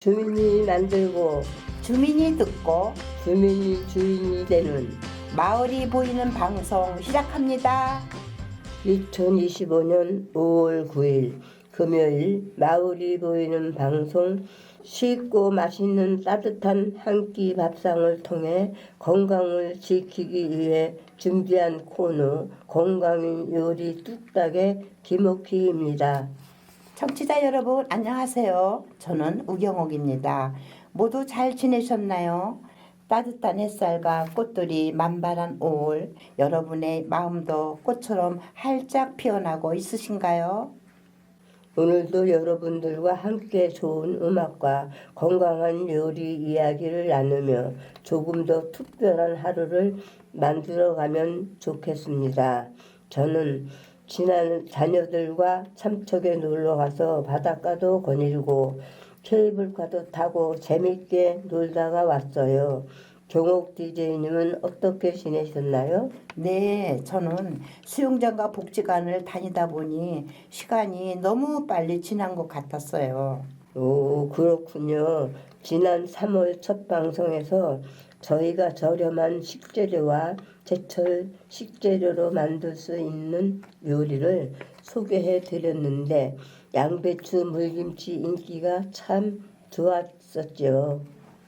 주민이 만들고 주민이 듣고 주민이 주인이 되는 마을이 보이는 방송 시작합니다. 2025년 5월 9일 금요일 마을이 보이는 방송 쉽고 맛있는 따뜻한 한 끼 밥상을 통해 건강을 지키기 위해 준비한 코너 건강인 요리 뚝딱의 김옥희입니다. 청취자 여러분 안녕하세요. 저는 우경옥입니다. 모두 잘 지내셨나요? 따뜻한 햇살과 꽃들이 만발한 5월 여러분의 마음도 꽃처럼 활짝 피어나고 있으신가요? 오늘도 여러분들과 함께 좋은 음악과 건강한 요리 이야기를 나누며 조금 더 특별한 하루를 만들어가면 좋겠습니다. 저는 지난 자녀들과 참척에 놀러 가서 바닷가도 거닐고 케이블카도 타고 재밌게 놀다가 왔어요. 경옥 DJ님은 어떻게 지내셨나요? 네, 저는 수영장과 복지관을 다니다 보니 시간이 너무 빨리 지난 것 같았어요. 오, 그렇군요. 지난 3월 첫 방송에서 저희가 저렴한 식재료와 제철 식재료로 만들 수 있는 요리를 소개해 드렸는데 양배추 물김치 인기가 참 좋았었죠.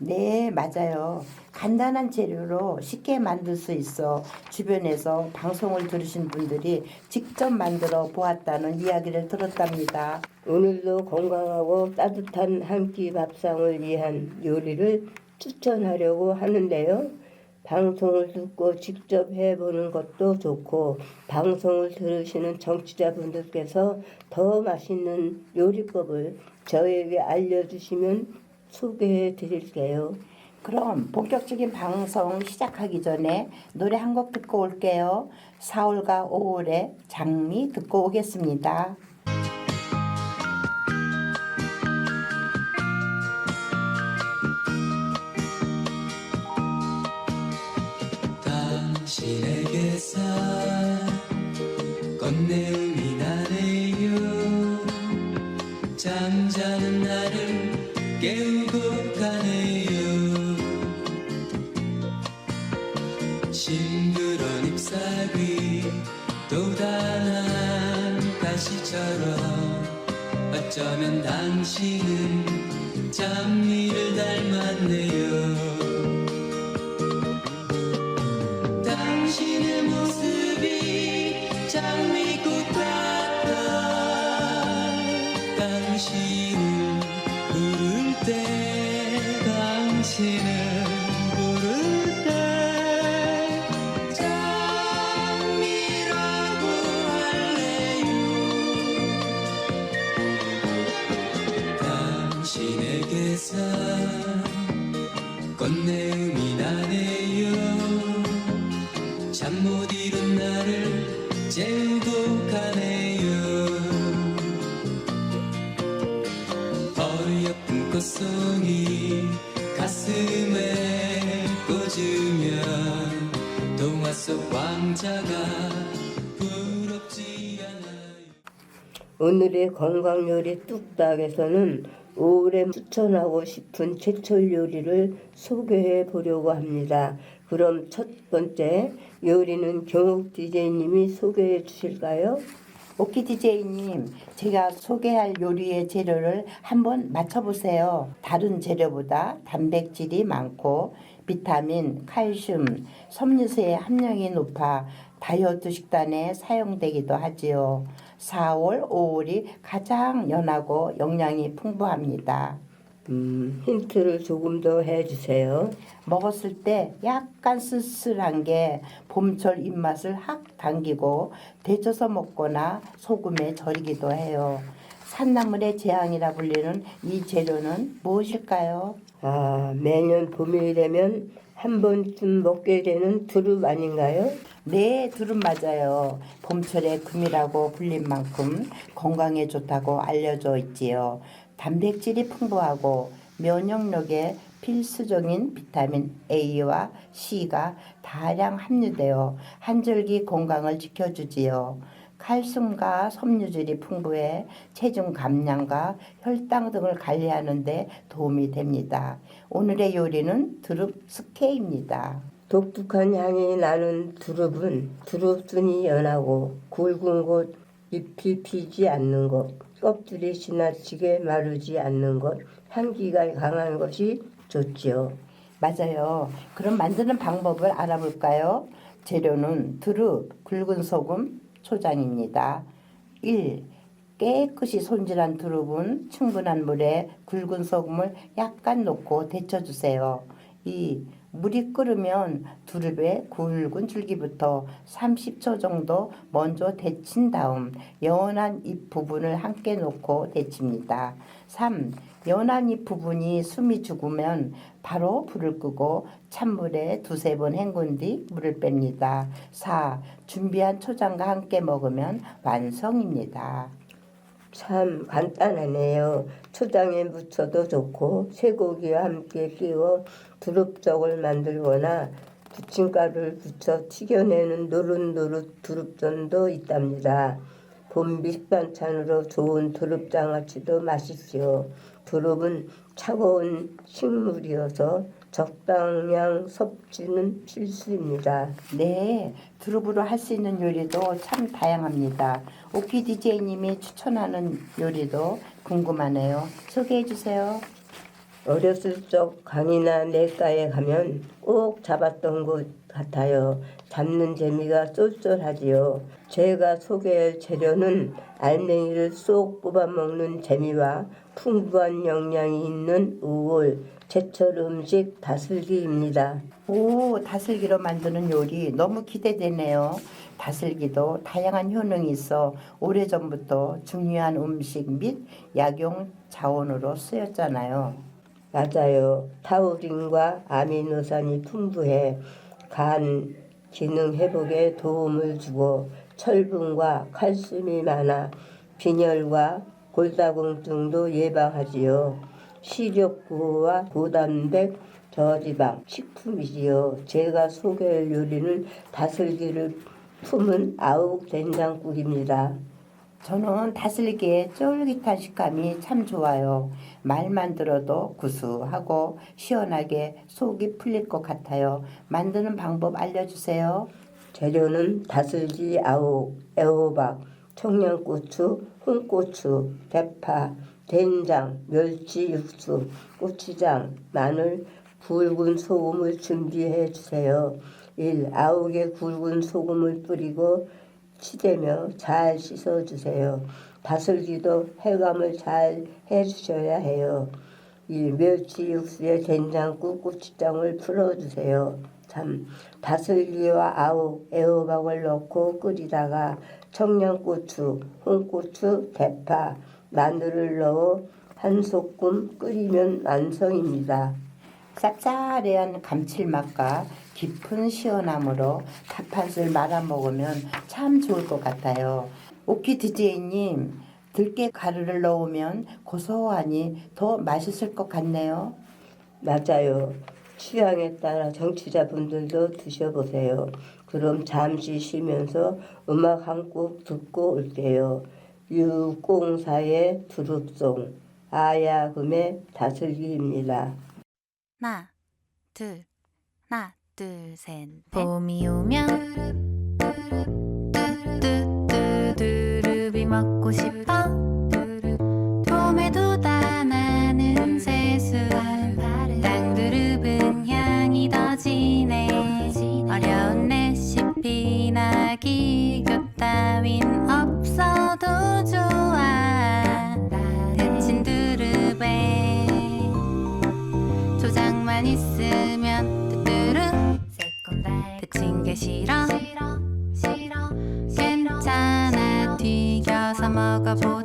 네, 맞아요. 간단한 재료로 쉽게 만들 수 있어 주변에서 방송을 들으신 분들이 직접 만들어 보았다는 이야기를 들었답니다. 오늘도 건강하고 따뜻한 한 끼 밥상을 위한 요리를 추천하려고 하는데요. 방송을 듣고 직접 해보는 것도 좋고 방송을 들으시는 정치자분들께서 더 맛있는 요리법을 저에게 알려주시면 소개해 드릴게요. 그럼 본격적인 방송 시작하기 전에 노래 한 곡 듣고 올게요. 4월과 5월의 장미 듣고 오겠습니다. 가시처럼 어쩌면 당신은 장미를 닮았네요 잠 못 이룬 나를 재우고 가네요 어여쁜 꽃송이 가슴에 꽂으면 동화 속 왕자가 오늘의 건강 요리 뚝딱에서는 올해 추천하고 싶은 제철 요리를 소개해 보려고 합니다. 그럼 첫 번째 요리는 경옥 DJ님이 소개해 주실까요? 오키 DJ님, 제가 소개할 요리의 재료를 한번 맞춰보세요. 다른 재료보다 단백질이 많고 비타민, 칼슘, 섬유세의 함량이 높아 다이어트 식단에 사용되기도 하지요. 4월, 5월이 가장 연하고 영양이 풍부합니다. 음, 힌트를 조금 더 해주세요. 먹었을 때 약간 쓸쓸한 게 봄철 입맛을 확 당기고 데쳐서 먹거나 소금에 절이기도 해요. 산나물의 재앙이라 불리는 이 재료는 무엇일까요? 아, 매년 봄이 되면 한 번쯤 먹게 되는 두릅 아닌가요? 네, 두릅 맞아요. 봄철의 금이라고 불린 만큼 건강에 좋다고 알려져 있지요. 단백질이 풍부하고 면역력에 필수적인 비타민 A와 C가 다량 함유되어 한절기 건강을 지켜주지요. 칼슘과 섬유질이 풍부해 체중 감량과 혈당 등을 관리하는 데 도움이 됩니다. 오늘의 요리는 두릅 스케입니다. 독특한 향이 나는 두릅은 두릅순이 연하고 굵은 곳 잎이 피지 않는 것 껍질이 지나치게 마르지 않는 것 향기가 강한 것이 좋지요. 맞아요. 그럼 만드는 방법을 알아볼까요? 재료는 두릅, 굵은 소금, 초장입니다. 1. 깨끗이 손질한 두릅은 충분한 물에 굵은 소금을 약간 넣고 데쳐주세요. 2. 물이 끓으면 두릅의 굵은 줄기부터 30초 정도 먼저 데친 다음 연한 잎 부분을 함께 넣고 데칩니다. 3. 연한 잎 부분이 숨이 죽으면 바로 불을 끄고 찬물에 두세 번 헹군 뒤 물을 뺍니다. 4. 준비한 초장과 함께 먹으면 완성입니다. 참 간단하네요. 초장에 묻혀도 좋고 쇠고기와 함께 끼워 두릅떡을 만들거나 부침가루를 붙여 튀겨내는 노릇노릇 두릅전도 있답니다. 봄 밑반찬으로 좋은 두릅장아찌도 맛있지요. 두릅은 차가운 식물이어서 적당량 섭취는 필수입니다. 네, 두릅으로 할 수 있는 요리도 참 다양합니다. DJ님이 추천하는 요리도 궁금하네요. 소개해 주세요. 어렸을 적 강이나 냇가에 가면 꼭 잡았던 것 같아요. 잡는 재미가 쏠쏠하지요. 제가 소개할 재료는 알맹이를 쏙 뽑아먹는 재미와 풍부한 영양이 있는 우올, 제철 음식 다슬기입니다. 오, 다슬기로 만드는 요리 너무 기대되네요. 다슬기도 다양한 효능이 있어 오래전부터 중요한 음식 및 약용 자원으로 쓰였잖아요. 맞아요. 타우린과 아미노산이 풍부해 간 기능 회복에 도움을 주고 철분과 칼슘이 많아 빈혈과 골다공증도 예방하지요. 시력구와 고단백 저지방 식품이지요. 제가 소개할 요리는 다슬기를 품은 아욱 된장국입니다. 저는 다슬기의 쫄깃한 식감이 참 좋아요. 말만 들어도 구수하고 시원하게 속이 풀릴 것 같아요. 만드는 방법 알려주세요. 재료는 다슬기, 아욱, 애호박, 청양고추, 홍고추, 대파, 된장, 멸치 육수, 고추장, 마늘, 굵은 소금을 준비해 주세요. 1. 아욱에 굵은 소금을 뿌리고 치대며 잘 씻어 주세요. 다슬기도 해감을 잘 해 주셔야 해요. 2. 멸치 육수에 된장국, 고추장을 풀어 주세요. 3. 다슬기와 아욱, 애호박을 넣고 끓이다가 청양고추, 홍고추, 대파, 마늘을 넣어 한 소끔 끓이면 완성입니다. 쌉싸래한 감칠맛과 깊은 시원함으로 밥한술 말아 먹으면 참 좋을 것 같아요. 오키 DJ님, 들깨 가루를 넣으면 고소하니 더 맛있을 것 같네요. 맞아요. 취향에 따라 정치자분들도 드셔보세요. 그럼 잠시 쉬면서 음악 한 곡 듣고 올게요. 유공사의 두릅송, 아야금의 다슬기입니다. 하나, 둘, 하나, 둘, 셋. 봄이 오면 뚜뚜뚜두릅이 먹고 싶어. 게 싫어? 괜찮아. 튀겨서 먹어보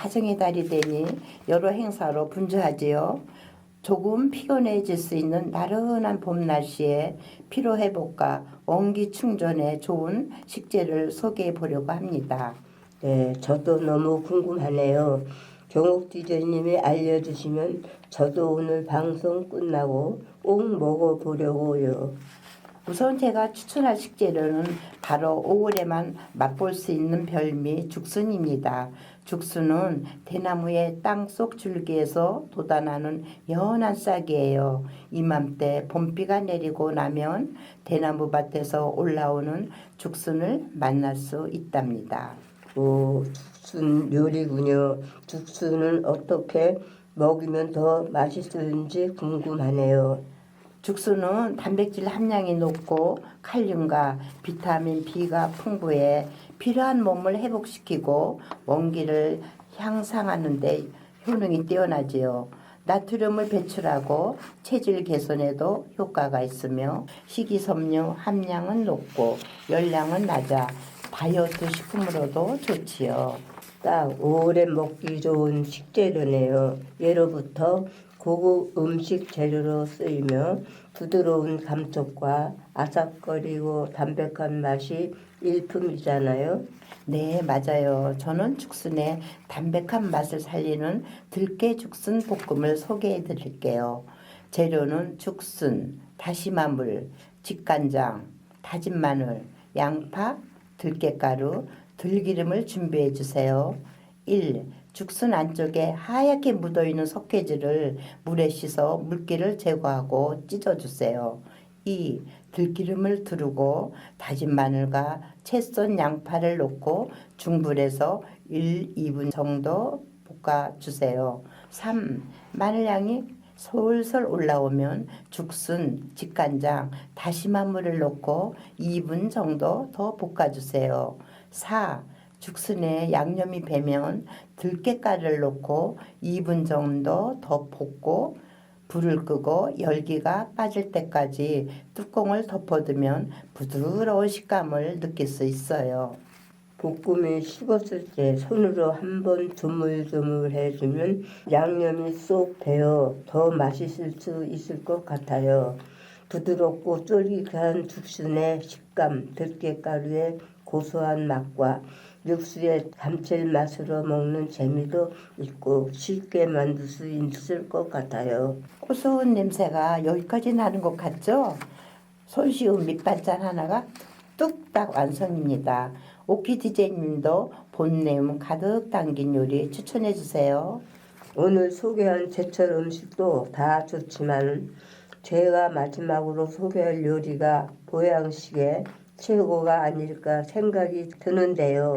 가정의 달이 되니 여러 행사로 분주하지요. 조금 피곤해질 수 있는 나른한 봄 날씨에 피로 회복과 원기 충전에 좋은 식재를 소개해 보려고 합니다. 네, 저도 너무 궁금하네요. 경옥 디저님이 알려주시면 저도 오늘 방송 끝나고 꼭 먹어보려고요. 우선 제가 추천할 식재료는 바로 5월에만 맛볼 수 있는 별미 죽순입니다. 죽순은 대나무의 땅속 줄기에서 돋아나는 연한 싹이에요. 이맘때 봄비가 내리고 나면 대나무 밭에서 올라오는 죽순을 만날 수 있답니다. 오, 죽순 요리군요. 죽순은 어떻게 먹으면 더 맛있을지 궁금하네요. 죽순은 단백질 함량이 높고 칼륨과 비타민 B가 풍부해 필요한 몸을 회복시키고 원기를 향상하는 데 효능이 뛰어나지요. 나트륨을 배출하고 체질 개선에도 효과가 있으며 식이섬유 함량은 높고 열량은 낮아 다이어트 식품으로도 좋지요. 딱 오래 먹기 좋은 식재료네요. 예로부터 고급 음식 재료로 쓰이며 부드러운 감촉과 아삭거리고 담백한 맛이 일품이잖아요. 네, 맞아요. 저는 죽순의 담백한 맛을 살리는 들깨 죽순 볶음을 소개해 드릴게요. 재료는 죽순, 다시마물, 직간장, 다진 마늘, 양파, 들깨가루, 들기름을 준비해 주세요. 1. 죽순 안쪽에 하얗게 묻어 있는 석회질을 물에 씻어 물기를 제거하고 찢어 주세요. 2. 들기름을 두르고 다진 마늘과 채썬 양파를 넣고 중불에서 1, 2분 정도 볶아 주세요. 3. 마늘향이 솔솔 올라오면 죽순, 직간장, 다시마 물을 넣고 2분 정도 더 볶아주세요. 4. 죽순에 양념이 배면 들깨가루를 넣고 2분 정도 더 볶고 불을 끄고 열기가 빠질 때까지 뚜껑을 덮어두면 부드러운 식감을 느낄 수 있어요. 볶음이 식었을 때 손으로 한번 조물조물 해주면 양념이 쏙 배어 더 맛있을 수 있을 것 같아요. 부드럽고 쫄깃한 죽순의 식감, 들깨가루의 고소한 맛과 육수의 감칠맛으로 먹는 재미도 있고 쉽게 만들 수 있을 것 같아요. 고소한 냄새가 여기까지 나는 것 같죠? 손쉬운 밑반찬 하나가 뚝딱 완성입니다. 오키 디제이님도 본내음 가득 담긴 요리 추천해 주세요. 오늘 소개한 제철 음식도 다 좋지만 제가 마지막으로 소개할 요리가 보양식의 최고가 아닐까 생각이 드는데요.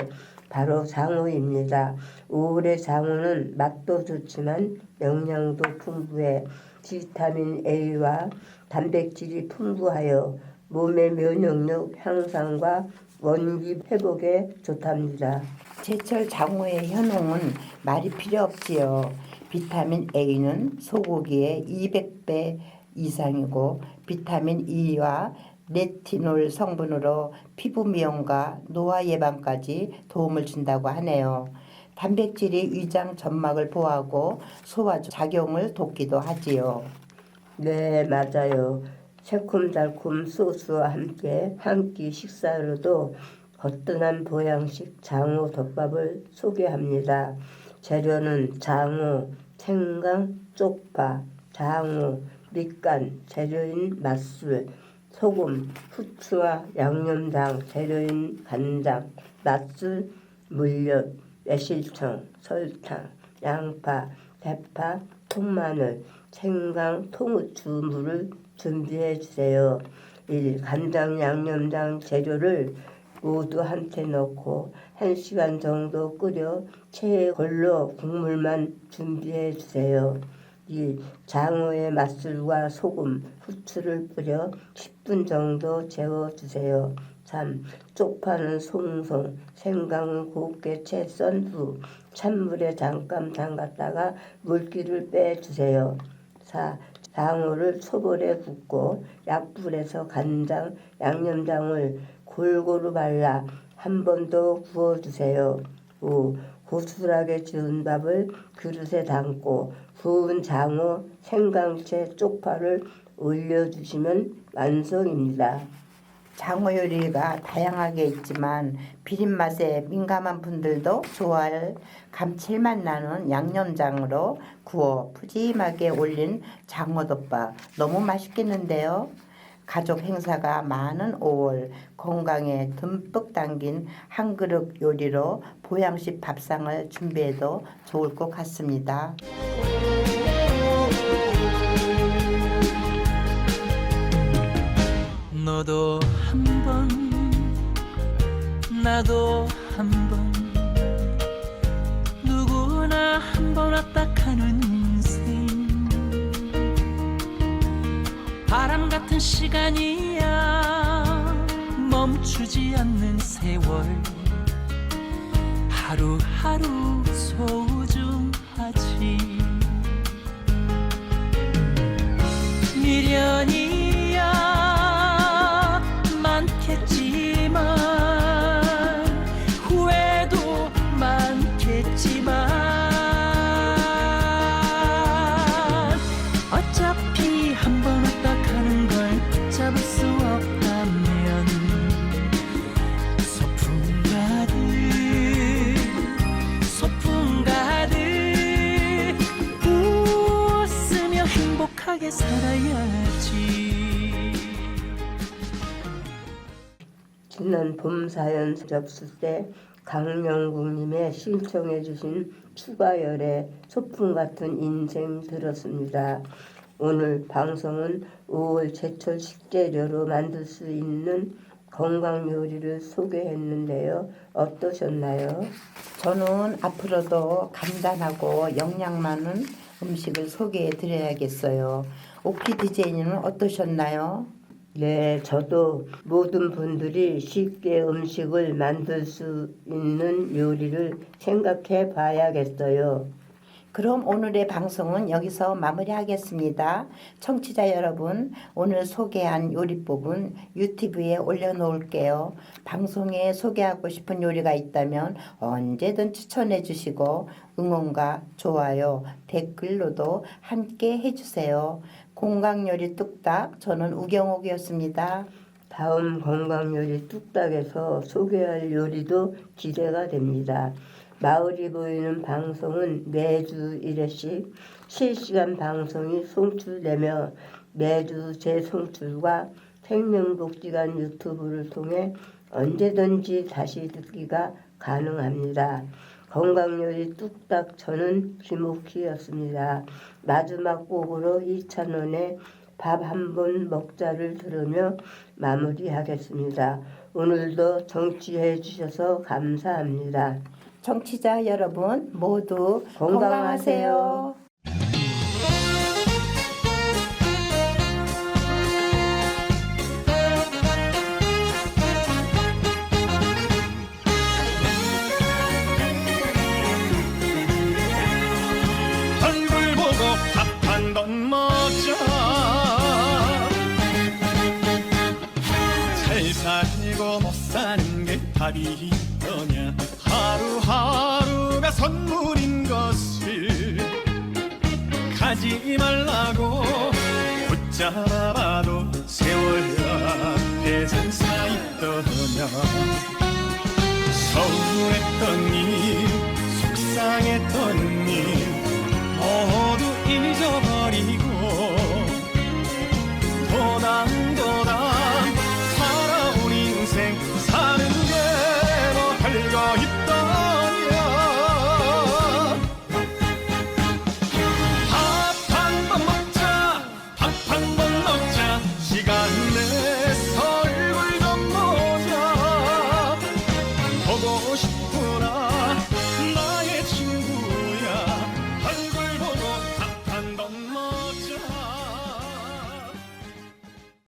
바로 장어입니다. 5월의 장어는 맛도 좋지만 영양도 풍부해 비타민 A와 단백질이 풍부하여 몸의 면역력 향상과 원기 회복에 좋답니다. 제철 장어의 현홍은 말이 필요 없지요. 비타민 A는 소고기의 200배 이상이고 비타민 E와 레티놀 성분으로 피부 미용과 노화 예방까지 도움을 준다고 하네요. 단백질이 위장 점막을 보호하고 소화 작용을 돕기도 하지요. 네, 맞아요. 새콤달콤 소스와 함께 한 끼 식사로도 거뜬한 보양식 장어 덮밥을 소개합니다. 재료는 장어, 생강, 쪽파, 장어, 밑간, 재료인 맛술, 소금, 후추와 양념장, 재료인 간장, 맛술, 물엿, 매실청, 설탕, 양파, 대파, 통마늘, 생강, 통후추 물을 준비해 주세요. 1. 간장 양념장 재료를 모두 한테 넣고 1시간 정도 끓여 체에 걸러 국물만 준비해 주세요. 2. 장어의 맛술과 소금, 후추를 뿌려 10분 정도 재워 주세요. 3. 쪽파는 송송, 생강은 곱게 채 썬 후 찬물에 잠깐 담갔다가 물기를 빼주세요. 4. 장어를 소볼에 붓고 약불에서 간장, 양념장을 골고루 발라 한 번 더 구워주세요. 5. 고슬하게 지은 밥을 그릇에 담고 구운 장어, 생강채, 쪽파를 올려주시면 완성입니다. 장어 요리가 다양하게 있지만 비린 맛에 민감한 분들도 좋아할 감칠맛 나는 양념장으로 구워 푸짐하게 올린 장어덮밥 너무 맛있겠는데요. 가족 행사가 많은 5월 건강에 듬뿍 담긴 한 그릇 요리로 보양식 밥상을 준비해도 좋을 것 같습니다. 너도 한번 나도 한번 누구나 한번 왔다 같은 시간이야. 멈추지 않는 세월. 하루하루 소중하지. 미련이 봄 사연 접수 때 강영국님의 신청해 주신 추가열의 소풍 같은 인생 들었습니다. 오늘 방송은 5월 제철 식재료로 만들 수 있는 건강 요리를 소개했는데요. 어떠셨나요? 저는 앞으로도 간단하고 영양 많은 음식을 소개해 드려야겠어요. 오키 디제이는 어떠셨나요? 네, 저도 모든 분들이 쉽게 음식을 만들 수 있는 요리를 생각해 봐야겠어요. 그럼 오늘의 방송은 여기서 마무리하겠습니다. 청취자 여러분, 오늘 소개한 요리법은 유튜브에 올려놓을게요. 방송에 소개하고 싶은 요리가 있다면 언제든 추천해 주시고 응원과 좋아요, 댓글로도 함께 해주세요. 공강요리 뚝딱, 저는 우경옥이었습니다. 다음 건강 요리 뚝딱에서 소개할 요리도 기대가 됩니다. 마을이 보이는 방송은 매주 1회씩 실시간 방송이 송출되며 매주 재송출과 생명복지관 유튜브를 통해 언제든지 다시 듣기가 가능합니다. 건강요리 뚝딱 저는 김옥희였습니다. 마지막 곡으로 이찬원의 밥 한 번 먹자를 들으며 마무리하겠습니다. 오늘도 정치해 주셔서 감사합니다. 청취자 여러분 모두 건강하세요. 건강하세요. 억울했던 일 속상했던 일. 모두 잊어